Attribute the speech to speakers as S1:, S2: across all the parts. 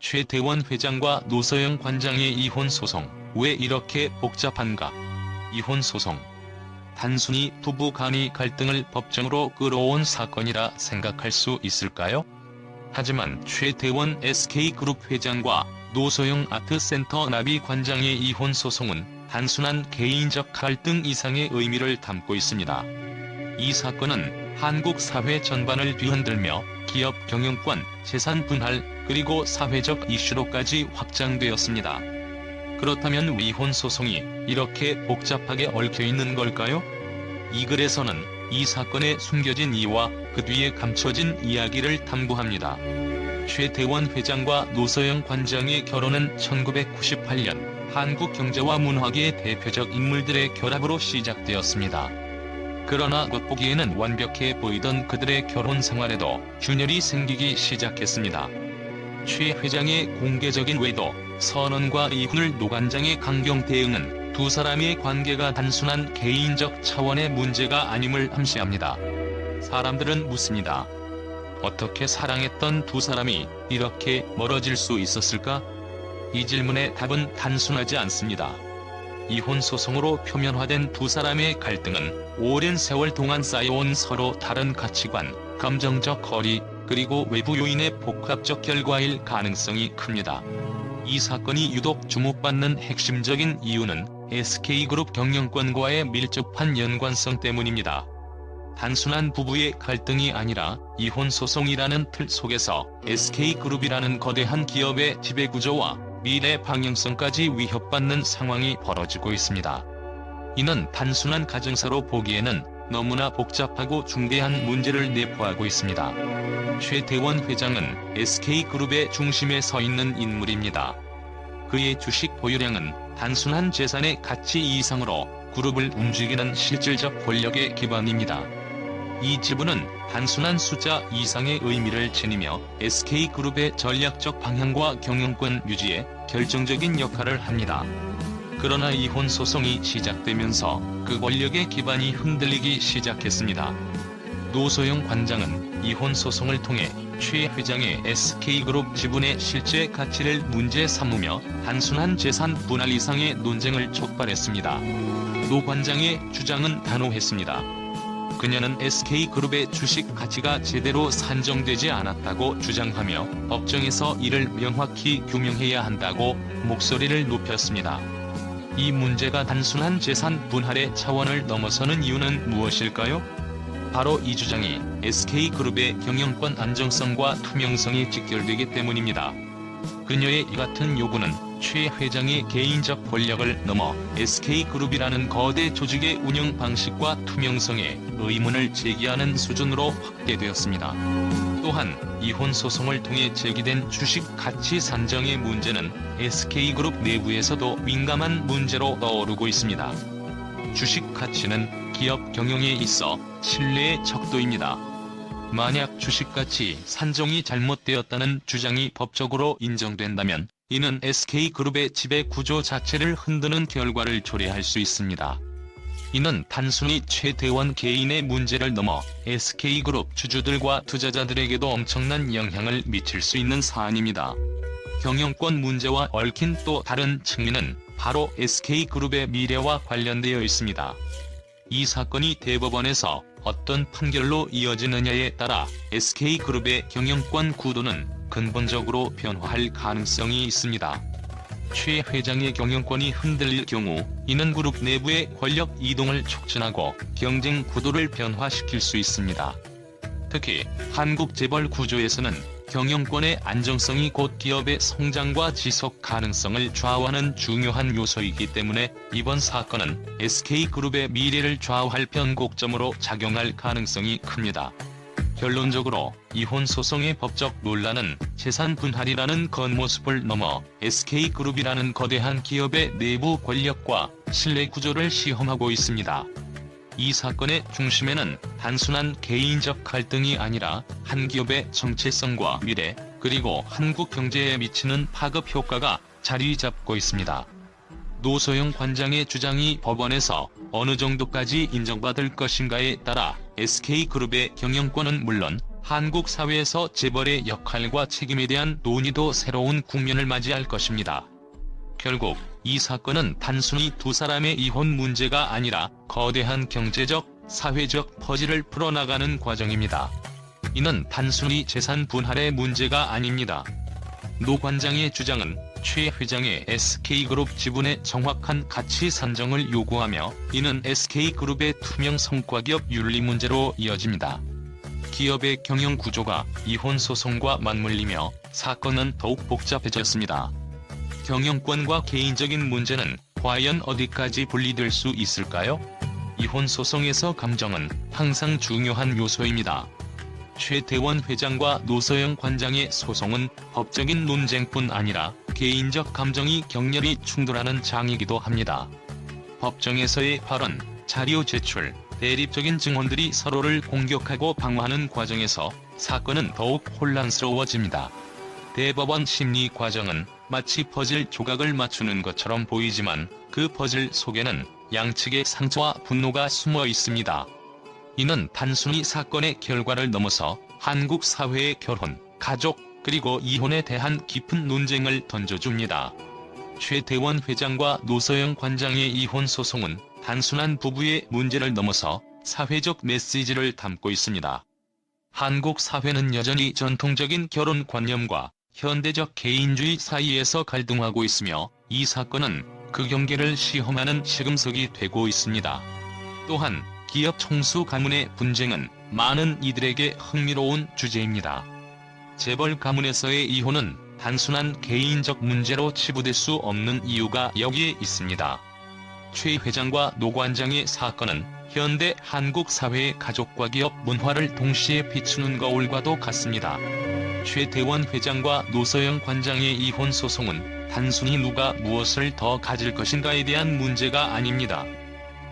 S1: 최태원 회장과 노서영 관장의 이혼 소송, 왜 이렇게 복잡한가? 이혼 소송. 단순히 부부 간의 갈등을 법정으로 끌어온 사건이라 생각할 수 있을까요? 하지만 최태원 SK그룹 회장과 노소영 아트센터 나비 관장의 이혼 소송은 단순한 개인적 갈등 이상의 의미를 담고 있습니다. 이 사건은 한국 사회 전반을 뒤흔들며 기업 경영권, 재산 분할, 그리고 사회적 이슈로까지 확장되었습니다. 그렇다면 이혼 소송이 이렇게 복잡하게 얽혀 있는 걸까요? 이 글에서는 이 사건의 숨겨진 이유와 그 뒤에 감춰진 이야기를 탐구합니다. 최태원 회장과 노서영 관장의 결혼은 1998년 한국 경제와 문화계의 대표적 인물들의 결합으로 시작되었습니다. 그러나 겉보기에는 완벽해 보이던 그들의 결혼 생활에도 균열이 생기기 시작했습니다. 최 회장의 공개적인 외도, 선언과 이혼을 노관장의 강경 대응은 두 사람의 관계가 단순한 개인적 차원의 문제가 아님을 암시합니다. 사람들은 묻습니다. 어떻게 사랑했던 두 사람이 이렇게 멀어질 수 있었을까? 이 질문의 답은 단순하지 않습니다. 이혼 소송으로 표면화된 두 사람의 갈등은 오랜 세월 동안 쌓여온 서로 다른 가치관, 감정적 거리, 그리고 외부 요인의 복합적 결과일 가능성이 큽니다. 이 사건이 유독 주목받는 핵심적인 이유는 SK그룹 경영권과의 밀접한 연관성 때문입니다. 단순한 부부의 갈등이 아니라 이혼 소송이라는 틀 속에서 SK그룹이라는 거대한 기업의 지배구조와 미래 방향성까지 위협받는 상황이 벌어지고 있습니다. 이는 단순한 가정사로 보기에는 너무나 복잡하고 중대한 문제를 내포하고 있습니다. 최태원 회장은 SK그룹의 중심에 서 있는 인물입니다. 그의 주식 보유량은 단순한 재산의 가치 이상으로 그룹을 움직이는 실질적 권력의 기반입니다. 이 지분은 단순한 숫자 이상의 의미를 지니며 SK그룹의 전략적 방향과 경영권 유지에 결정적인 역할을 합니다. 그러나 이혼 소송이 시작되면서 그 권력의 기반이 흔들리기 시작했습니다. 노소영 관장은 이혼 소송을 통해 최 회장의 SK그룹 지분의 실제 가치를 문제 삼으며 단순한 재산 분할 이상의 논쟁을 촉발했습니다. 노 관장의 주장은 단호했습니다. 그녀는 SK그룹의 주식 가치가 제대로 산정되지 않았다고 주장하며 법정에서 이를 명확히 규명해야 한다고 목소리를 높였습니다. 이 문제가 단순한 재산 분할의 차원을 넘어서는 이유는 무엇일까요? 바로 이 주장이 SK그룹의 경영권 안정성과 투명성이 직결되기 때문입니다. 그녀의 이 같은 요구는 최 회장의 개인적 권력을 넘어 SK그룹이라는 거대 조직의 운영 방식과 투명성에 의문을 제기하는 수준으로 확대되었습니다. 또한 이혼 소송을 통해 제기된 주식 가치 산정의 문제는 SK그룹 내부에서도 민감한 문제로 떠오르고 있습니다. 주식 가치는 기업 경영에 있어 신뢰의 척도입니다. 만약 주식가치 산정이 잘못되었다는 주장이 법적으로 인정된다면 이는 SK그룹의 지배 구조 자체를 흔드는 결과를 초래할 수 있습니다. 이는 단순히 최대원 개인의 문제를 넘어 SK그룹 주주들과 투자자들에게도 엄청난 영향을 미칠 수 있는 사안입니다. 경영권 문제와 얽힌 또 다른 측면은 바로 SK그룹의 미래와 관련되어 있습니다. 이 사건이 대법원에서 어떤 판결로 이어지느냐에 따라 SK그룹의 경영권 구도는 근본적으로 변화할 가능성이 있습니다. 최 회장의 경영권이 흔들릴 경우 이는 그룹 내부의 권력 이동을 촉진하고 경쟁 구도를 변화시킬 수 있습니다. 특히 한국 재벌 구조에서는 경영권의 안정성이 곧 기업의 성장과 지속 가능성을 좌우하는 중요한 요소이기 때문에 이번 사건은 SK그룹의 미래를 좌우할 변곡점으로 작용할 가능성이 큽니다. 결론적으로 이혼 소송의 법적 논란은 재산 분할이라는 겉모습을 넘어 SK그룹이라는 거대한 기업의 내부 권력과 신뢰 구조를 시험하고 있습니다. 이 사건의 중심에는 단순한 개인적 갈등이 아니라 한 기업의 정체성과 미래, 그리고 한국 경제에 미치는 파급 효과가 자리 잡고 있습니다. 노소영 관장의 주장이 법원에서 어느 정도까지 인정받을 것인가에 따라 SK그룹의 경영권은 물론 한국 사회에서 재벌의 역할과 책임에 대한 논의도 새로운 국면을 맞이할 것입니다. 결국 이 사건은 단순히 두 사람의 이혼 문제가 아니라 거대한 경제적, 사회적 퍼즐을 풀어나가는 과정입니다. 이는 단순히 재산 분할의 문제가 아닙니다. 노 관장의 주장은 최 회장의 SK그룹 지분의 정확한 가치 산정을 요구하며 이는 SK그룹의 투명 성과기업 윤리 문제로 이어집니다. 기업의 경영 구조가 이혼 소송과 맞물리며 사건은 더욱 복잡해졌습니다. 경영권과 개인적인 문제는 과연 어디까지 분리될 수 있을까요? 이혼 소송에서 감정은 항상 중요한 요소입니다. 최태원 회장과 노서영 관장의 소송은 법적인 논쟁뿐 아니라 개인적 감정이 격렬히 충돌하는 장이기도 합니다. 법정에서의 발언, 자료 제출, 대립적인 증언들이 서로를 공격하고 방어하는 과정에서 사건은 더욱 혼란스러워집니다. 대법원 심리 과정은 마치 퍼즐 조각을 맞추는 것처럼 보이지만 그 퍼즐 속에는 양측의 상처와 분노가 숨어 있습니다. 이는 단순히 사건의 결과를 넘어서 한국 사회의 결혼, 가족, 그리고 이혼에 대한 깊은 논쟁을 던져줍니다. 최대원 회장과 노서영 관장의 이혼 소송은 단순한 부부의 문제를 넘어서 사회적 메시지를 담고 있습니다. 한국 사회는 여전히 전통적인 결혼 관념과 현대적 개인주의 사이에서 갈등하고 있으며 이 사건은 그 경계를 시험하는 시금석이 되고 있습니다. 또한 기업 총수 가문의 분쟁은 많은 이들에게 흥미로운 주제입니다. 재벌 가문에서의 이혼은 단순한 개인적 문제로 치부될 수 없는 이유가 여기에 있습니다. 최 회장과 노 관장의 사건은 현대 한국 사회의 가족과 기업 문화를 동시에 비추는 거울과도 같습니다. 최대원 회장과 노서영 관장의 이혼 소송은 단순히 누가 무엇을 더 가질 것인가에 대한 문제가 아닙니다.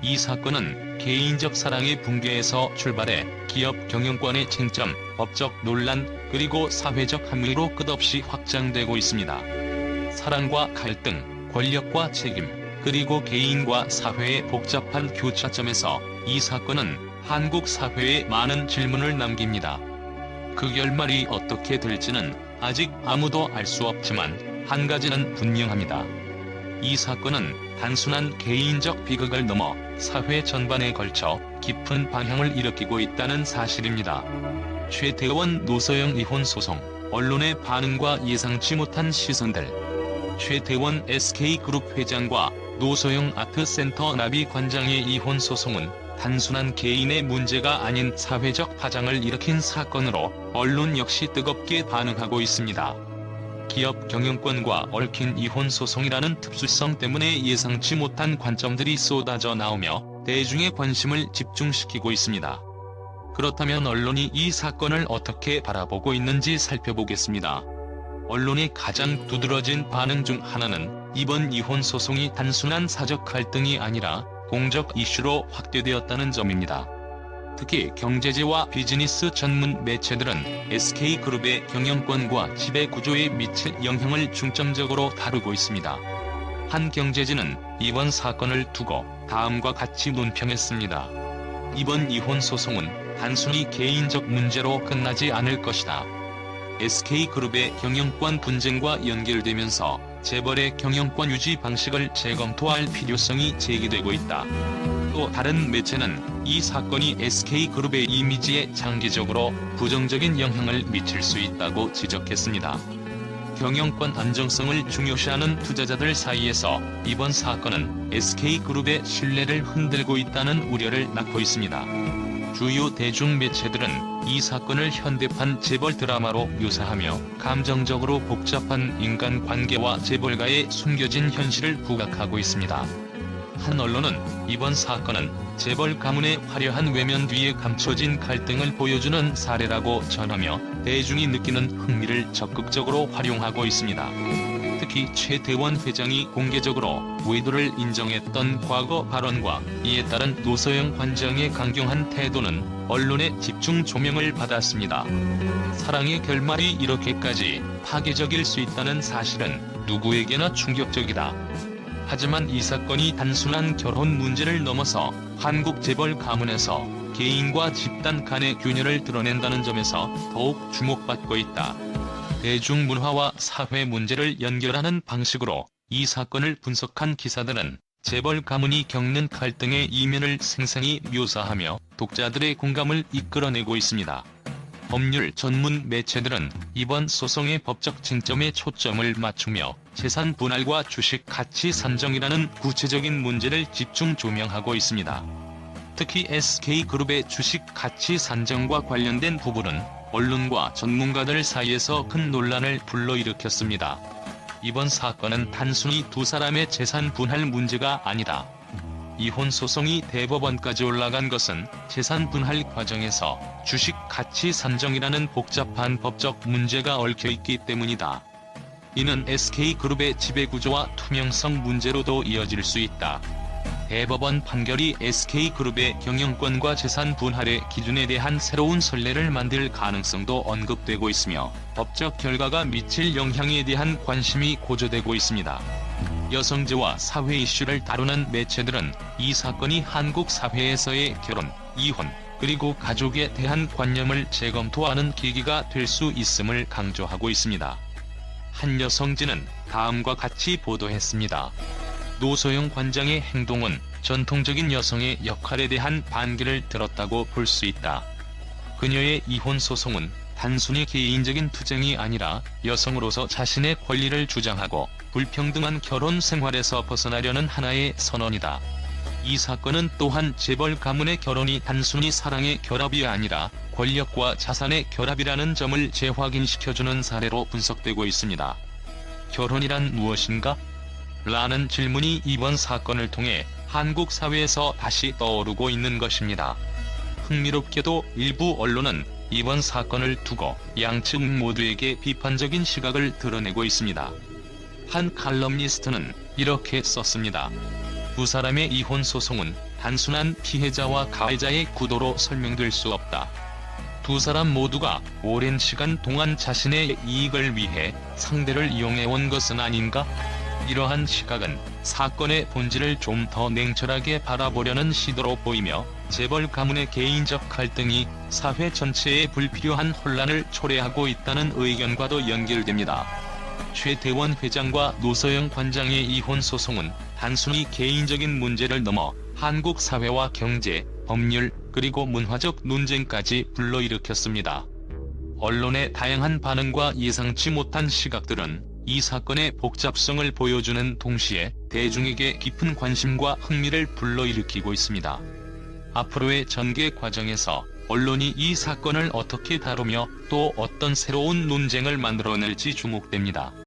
S1: 이 사건은 개인적 사랑의 붕괴에서 출발해 기업 경영권의 쟁점, 법적 논란, 그리고 사회적 합의로 끝없이 확장되고 있습니다. 사랑과 갈등, 권력과 책임, 그리고 개인과 사회의 복잡한 교차점에서 이 사건은 한국 사회에 많은 질문을 남깁니다. 그 결말이 어떻게 될지는 아직 아무도 알 수 없지만 한 가지는 분명합니다. 이 사건은 단순한 개인적 비극을 넘어 사회 전반에 걸쳐 깊은 방향을 일으키고 있다는 사실입니다. 최대원 노서영 이혼 소송, 언론의 반응과 예상치 못한 시선들. 최대원 SK그룹 회장과 노소영 아트센터 나비 관장의 이혼 소송은 단순한 개인의 문제가 아닌 사회적 파장을 일으킨 사건으로 언론 역시 뜨겁게 반응하고 있습니다. 기업 경영권과 얽힌 이혼 소송이라는 특수성 때문에 예상치 못한 관점들이 쏟아져 나오며 대중의 관심을 집중시키고 있습니다. 그렇다면 언론이 이 사건을 어떻게 바라보고 있는지 살펴보겠습니다. 언론의 가장 두드러진 반응 중 하나는 이번 이혼 소송이 단순한 사적 갈등이 아니라 공적 이슈로 확대되었다는 점입니다. 특히 경제지와 비즈니스 전문 매체들은 SK그룹의 경영권과 지배 구조에 미칠 영향을 중점적으로 다루고 있습니다. 한 경제지는 이번 사건을 두고 다음과 같이 논평했습니다. 이번 이혼 소송은 단순히 개인적 문제로 끝나지 않을 것이다. SK그룹의 경영권 분쟁과 연결되면서 재벌의 경영권 유지 방식을 재검토할 필요성이 제기되고 있다. 또 다른 매체는 이 사건이 SK그룹의 이미지에 장기적으로 부정적인 영향을 미칠 수 있다고 지적했습니다. 경영권 안정성을 중요시하는 투자자들 사이에서 이번 사건은 SK그룹의 신뢰를 흔들고 있다는 우려를 낳고 있습니다. 주요 대중매체들은 이 사건을 현대판 재벌 드라마로 묘사하며 감정적으로 복잡한 인간관계와 재벌가의 숨겨진 현실을 부각하고 있습니다. 한 언론은 이번 사건은 재벌 가문의 화려한 외면 뒤에 감춰진 갈등을 보여주는 사례라고 전하며 대중이 느끼는 흥미를 적극적으로 활용하고 있습니다. 특히 최대원 회장이 공개적으로 외도를 인정했던 과거 발언과 이에 따른 노서영 관장의 강경한 태도는 언론의 집중 조명을 받았습니다. 사랑의 결말이 이렇게까지 파괴적일 수 있다는 사실은 누구에게나 충격적이다. 하지만 이 사건이 단순한 결혼 문제를 넘어서 한국 재벌 가문에서 개인과 집단 간의 균열을 드러낸다는 점에서 더욱 주목받고 있다. 대중문화와 사회 문제를 연결하는 방식으로 이 사건을 분석한 기사들은 재벌 가문이 겪는 갈등의 이면을 생생히 묘사하며 독자들의 공감을 이끌어내고 있습니다. 법률 전문 매체들은 이번 소송의 법적 쟁점에 초점을 맞추며 재산 분할과 주식 가치 산정이라는 구체적인 문제를 집중 조명하고 있습니다. 특히 SK그룹의 주식 가치 산정과 관련된 부분은 언론과 전문가들 사이에서 큰 논란을 불러일으켰습니다. 이번 사건은 단순히 두 사람의 재산 분할 문제가 아니다. 이혼 소송이 대법원까지 올라간 것은 재산 분할 과정에서 주식 가치 산정이라는 복잡한 법적 문제가 얽혀 있기 때문이다. 이는 SK그룹의 지배구조와 투명성 문제로도 이어질 수 있다. 대법원 판결이 SK그룹의 경영권과 재산 분할의 기준에 대한 새로운 선례를 만들 가능성도 언급되고 있으며 법적 결과가 미칠 영향에 대한 관심이 고조되고 있습니다. 여성제와 사회 이슈를 다루는 매체들은 이 사건이 한국 사회에서의 결혼, 이혼, 그리고 가족에 대한 관념을 재검토하는 계기가 될 수 있음을 강조하고 있습니다. 한 여성지는 다음과 같이 보도했습니다. 노소영 관장의 행동은 전통적인 여성의 역할에 대한 반기를 들었다고 볼 수 있다. 그녀의 이혼 소송은 단순히 개인적인 투쟁이 아니라 여성으로서 자신의 권리를 주장하고 불평등한 결혼 생활에서 벗어나려는 하나의 선언이다. 이 사건은 또한 재벌 가문의 결혼이 단순히 사랑의 결합이 아니라 권력과 자산의 결합이라는 점을 재확인시켜주는 사례로 분석되고 있습니다. 결혼이란 무엇인가? 라는 질문이 이번 사건을 통해 한국 사회에서 다시 떠오르고 있는 것입니다. 흥미롭게도 일부 언론은 이번 사건을 두고 양측 모두에게 비판적인 시각을 드러내고 있습니다. 한 칼럼니스트는 이렇게 썼습니다. 두 사람의 이혼 소송은 단순한 피해자와 가해자의 구도로 설명될 수 없다. 두 사람 모두가 오랜 시간 동안 자신의 이익을 위해 상대를 이용해 온 것은 아닌가? 이러한 시각은 사건의 본질을 좀 더 냉철하게 바라보려는 시도로 보이며 재벌 가문의 개인적 갈등이 사회 전체에 불필요한 혼란을 초래하고 있다는 의견과도 연결됩니다. 최대원 회장과 노서영 관장의 이혼 소송은 단순히 개인적인 문제를 넘어 한국 사회와 경제, 법률, 그리고 문화적 논쟁까지 불러일으켰습니다. 언론의 다양한 반응과 예상치 못한 시각들은 이 사건의 복잡성을 보여주는 동시에 대중에게 깊은 관심과 흥미를 불러일으키고 있습니다. 앞으로의 전개 과정에서 언론이 이 사건을 어떻게 다루며 또 어떤 새로운 논쟁을 만들어낼지 주목됩니다.